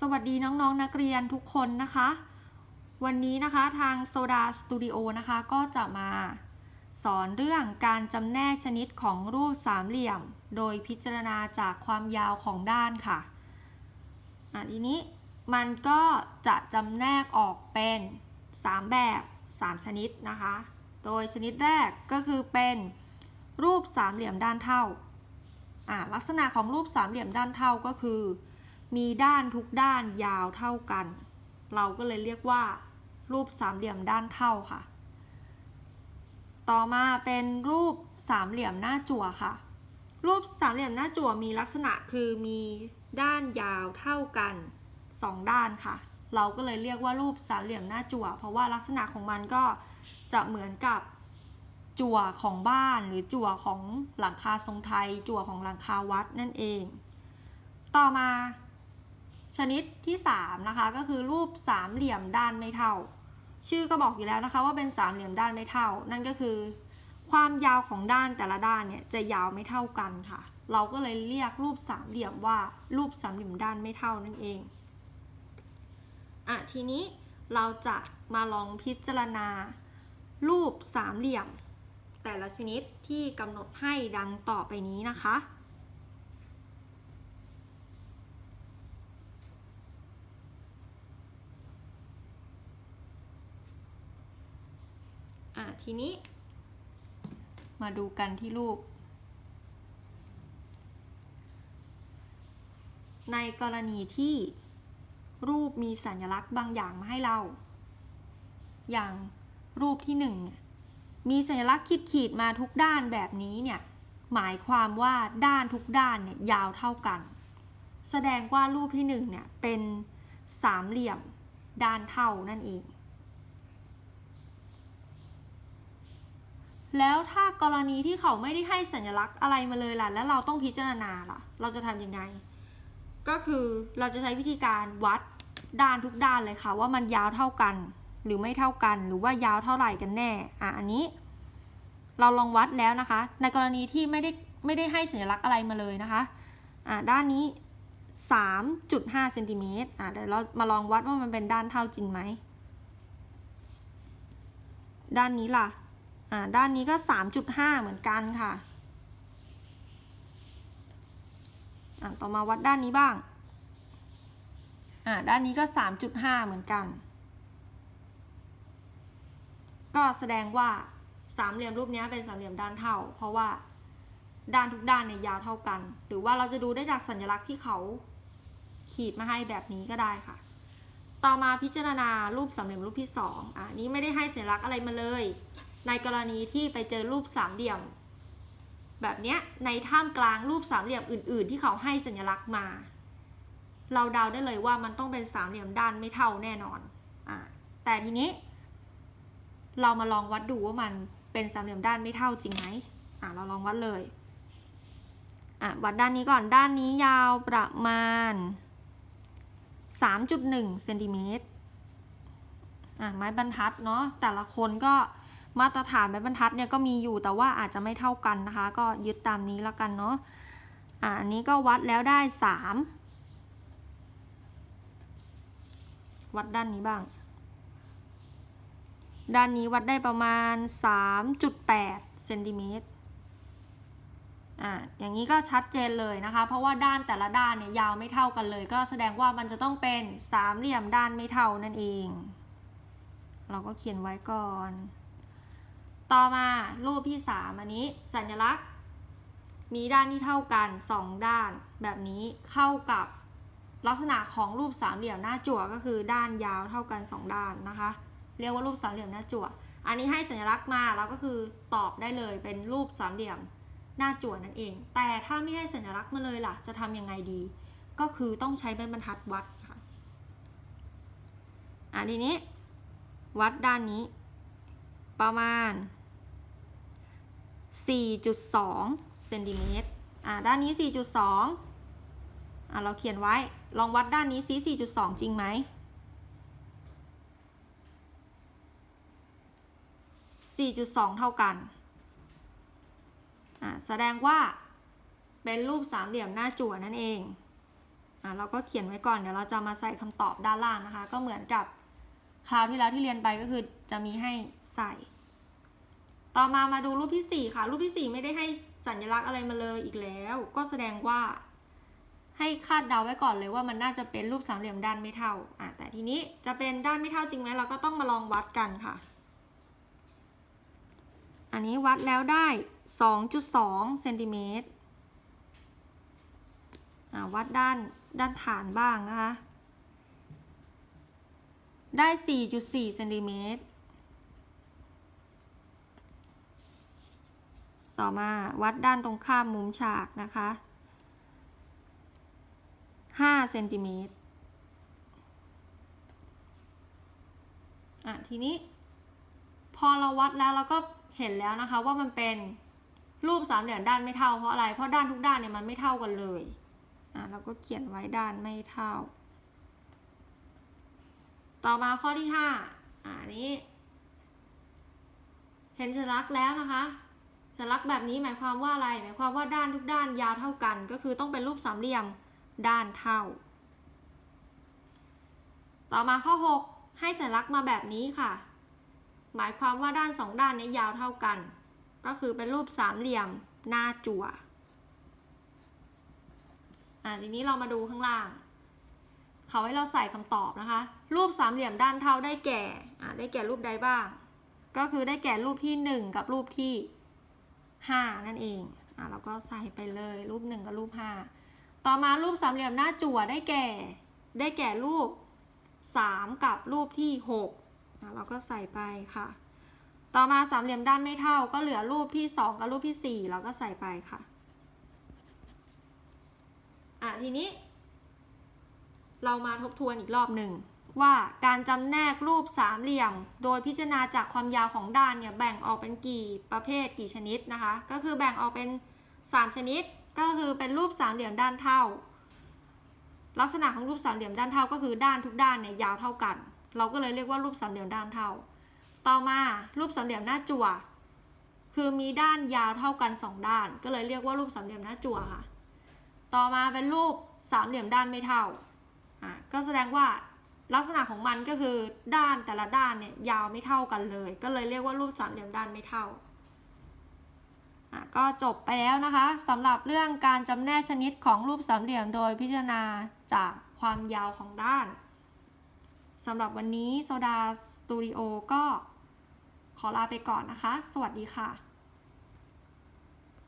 สวัสดีน้องๆนนักเรียนทุกคนนะคะ วันนี้นะคะทางโซดาสตูดิโอนะคะก็จะมาสอนเรื่องการจำแนกชนิดของรูปสามเหลี่ยม โดยพิจารณาจากความยาวของด้านค่ะอะทีนี้มันก็จะจำแนกออกเป็น 3 แบบ 3 ชนิดนะคะ โดยชนิดแรกก็คือเป็นรูปสามเหลี่ยมด้านเท่าลักษณะของรูปสามเหลี่ยมด้านเท่าก็คือ มีด้านทุกด้านยาวเท่ากัน เราก็เลยเรียกว่า รูปสามเหลี่ยมด้านเท่าค่ะ ต่อมาเป็นรูปสามเหลี่ยมหน้าจั่วค่ะ รูปสามเหลี่ยมหน้าจั่วมีลักษณะคือมีด้านยาวเท่ากันสองด้านค่ะ เราก็เลยเรียกว่ารูปสามเหลี่ยมหน้าจั่ว เพราะว่าลักษณะของมันก็จะเหมือนกับจั่วของบ้านหรือจั่วของหลังคาทรงไทย จั่วของหลังคาวัดนั่นเอง ต่อมา ชนิดที่ 3 นะคะ ก็คือรูปสามเหลี่ยมด้านไม่เท่า ชื่อก็บอกอยู่แล้วนะคะ ว่าเป็นสามเหลี่ยมด้านไม่เท่า นั่นก็คือ ความยาวของด้านแต่ละด้านเนี่ยจะยาวไม่เท่ากันค่ะ เราก็เลยเรียกรูปสามเหลี่ยมว่ารูปสามเหลี่ยมด้านไม่เท่านั่นเองอะทีนี้เราจะมาลองพิจารณา รูปสามเหลี่ยม แต่ละชนิดที่กำหนดให้ดังต่อไปนี้นะคะ อะทีนี้ มาดูกันที่รูป ในกรณีที่รูปมีสัญลักษณ์บางอย่างมาให้เรา อย่างรูปที่หนึ่งเนี่ยมีสัญลักษณ์ขีดขีดๆมาทุกด้านแบบนี้เนี่ย หมายความว่าด้านทุกด้านเนี่ยยาวเท่ากัน แสดงว่ารูปที่หนึ่งเนี่ยเป็นสามเหลี่ยมด้านเท่านั่นเอง แล้วถ้ากรณีที่เขาไม่ได้ให้สัญลักษณ์อะไรมาเลยล่ะ แล้วเราต้องพิจารณาล่ะ เราจะทำยังไง ก็คือเราจะใช้วิธีการวัดด้านทุกด้านเลยค่ะ ว่ามันยาวเท่ากัน หรือไม่เท่ากันหรือว่ายาวเท่าไหร่กันแน่อะอันนี้ เราลองวัดแล้วนะคะ ในกรณีที่ไม่ได้ไม่ได้ให้สัญลักษณ์อะไรมาเลยนะคะอะด้านนี้ 3.5เซนติเมตรอะเดี๋ยวเรามาลองวัดว่ามันเป็นด้านเท่าจริงไหมด้านนี้ล่ะ ด้านนี้ก็ 3.5 เหมือนกันค่ะ ต่อมาวัดด้านนี้บ้าง ด้านนี้ก็ 3.5 เหมือนกัน ก็แสดงว่าสามเหลี่ยมรูปนี้เป็นสามเหลี่ยมด้านเท่า เพราะว่าด้านทุกด้านเนี่ยยาวเท่ากัน หรือว่าเราจะดูได้จากสัญลักษณ์ที่เขาขีดมาให้แบบนี้ก็ได้ค่ะ ต่อมาพิจารณารูปสามเหลี่ยมรูปที่สองอะนี้ไม่ได้ให้สัญลักษณ์อะไรมาเลย ในกรณีที่ไปเจอรูปสามเหลี่ยม แบบเนี้ยในท่ามกลางรูปสามเหลี่ยมอื่น ๆ ที่เขาให้สัญลักษณ์มา เราเดาได้เลยว่ามันต้องเป็นสามเหลี่ยมด้านไม่เท่าแน่นอนอะแต่ทีนี้ เรามาลองวัดดูว่ามันเป็นสามเหลี่ยมด้านไม่เท่าจริงไหมอะเราลองวัดเลยอะวัดด้านนี้ก่อนด้านนี้ยาวประมาณ 3.1เซนติเมตรอะไม้บรรทัดเนาะแต่ละคนก็มาตรฐานไม้บรรทัดเนี่ยก็มีอยู่แต่ว่าอาจจะไม่เท่ากันนะคะ ก็ยึดตามนี้แล้วกันเนาะอะอันนี้ก็วัดแล้วได้ 3 วัดด้านนี้บ้าง ด้านนี้วัดได้ประมาณ 3.8เซนติเมตร อ่าอย่างนี้ก็ชัดเจนเลยนะคะ เพราะว่าด้านแต่ละด้านเนี่ยยาวไม่เท่ากันเลย ก็แสดงว่ามันจะต้องเป็นสามเหลี่ยมด้านไม่เท่านั่นเอง เราก็เขียนไว้ก่อน ต่อมารูปที่สามอันนี้สัญลักษณ์มีด้านที่เท่ากันสองด้าน แบบนี้เข้ากับลักษณะของรูปสามเหลี่ยมหน้าจั่วก็คือด้านยาวเท่ากันสองด้านนะคะ เรียกว่ารูปสามเหลี่ยมหน้าจั่ว อันนี้ให้สัญลักษณ์มาเราก็คือตอบได้เลยเป็นรูปสามเหลี่ยม หน้าจั่วนั่นเอง แต่ถ้าไม่ให้สัญลักษณ์มาเลยล่ะ จะทำยังไงดี ก็คือต้องใช้ไม้บรรทัดวัดค่ะอันทีนี้ วัดด้านนี้ ประมาณ 4.2เซนติเมตรอ่าด้านนี้ 4.2อ่าเราเขียนไว้ ลองวัดด้านนี้ซิ4.2 จริงไหม4.2 เท่ากัน แสดงว่าเป็นรูปสามเหลี่ยมหน้าจั่วนั่นเองอเราก็เขียนไว้ก่อนเดี๋ยวเราจะมาใส่คำตอบด้านล่างนะคะ ก็เหมือนกับคราวที่แล้วที่เรียนไปก็คือจะมีให้ใส่ ต่อมามาดูรูปที่ 4 ค่ะ รูปที่ 4 ไม่ได้ให้สัญลักษณ์อะไรมาเลยอีกแล้ว ก็แสดงว่าให้คาดเดาไว้ก่อนเลยว่ามันน่าจะเป็นรูปสามเหลี่ยมด้านไม่เท่าอะแต่ทีนี้จะเป็นด้านไม่เท่าจริงไหมเราก็ต้องมาลองวัดกันค่ะ อันนี้วัดแล้วได้ 2.2เซนติเมตรอะวัดด้านด้านฐานบ้างนะคะ ได้ 4.4เซนติเมตร ต่อมาวัดด้านตรงข้ามมุมฉากนะคะ5เซนติเมตรอะทีนี้ พอเราวัดแล้วเราก็ เห็นแล้วนะคะว่ามันเป็นรูปสามเหลี่ยมด้านไม่เท่าเพราะอะไร เพราะด้านทุกด้านเนี่ยมันไม่เท่ากันเลย อะเราก็เขียนไว้ด้านไม่เท่า ต่อมาข้อที่ห้าอ่านี้ เห็นสัญลักษณ์แล้วนะคะสัญลักษณ์แบบนี้หมายความว่าอะไร หมายความว่าด้านทุกด้านยาวเท่ากัน ก็คือต้องเป็นรูปสามเหลี่ยมด้านเท่า ต่อมาข้อ 6 ให้สัญลักษณ์มาแบบนี้ค่ะ หมายความว่าด้านสองด้านนี้ยาวเท่ากัน ก็คือเป็นรูปสามเหลี่ยมหน้าจั่วอ่าทีนี้เรามาดูข้างล่าง เขาให้เราใส่คำตอบนะคะ รูปสามเหลี่ยมด้านเท่าได้แก่อ่าได้แก่รูปใดบ้าง ก็คือได้แก่รูปที่ 1 กับรูปที่ 5 นั่นเองอ่าเราก็ใส่ไปเลยรูป 1 กับรูป 5 ต่อมารูปสามเหลี่ยมหน้าจั่วได้แก่ ได้แก่รูป 3 กับรูปที่ 6 เราก็ใส่ไปค่ะ ต่อมาสามเหลี่ยมด้านไม่เท่า ก็เหลือรูปที่ 2 กับรูปที่ 4 เราก็ใส่ไปค่ะ อะทีนี้ เรามาทบทวนอีกรอบหนึ่งว่าการจำแนกรูปสามเหลี่ยม โดยพิจารณาจากความยาวของด้านเนี่ยแบ่งออกเป็นกี่ประเภทกี่ชนิดนะคะ ก็คือแบ่งออกเป็น 3 ชนิด ก็คือเป็นรูปสามเหลี่ยมด้านเท่า ลักษณะของรูปสามเหลี่ยมด้านเท่าก็คือด้านทุกด้านเนี่ยยาวเท่ากัน เราก็เลยเรียกว่ารูปสามเหลี่ยมด้านเท่า ต่อมารูปสามเหลี่ยมหน้าจั่ว คือมีด้านยาวเท่ากัน 2 ด้าน ก็เลยเรียกว่ารูปสามเหลี่ยมหน้าจั่วค่ะ ต่อมาเป็นรูปสามเหลี่ยมด้านไม่เท่า อะก็แสดงว่าลักษณะของมันก็คือด้านแต่ละด้านเนี่ยยาวไม่เท่ากันเลย ก็เลยเรียกว่ารูปสามเหลี่ยมด้านไม่เท่าอะก็จบไปแล้วนะคะสำหรับเรื่องการจำแนกชนิดของรูปสามเหลี่ยมโดยพิจารณาจากความยาวของด้าน สำหรับวันนี้โซดาสตูดิโอก็ขอลาไปก่อนนะคะ สวัสดีค่ะ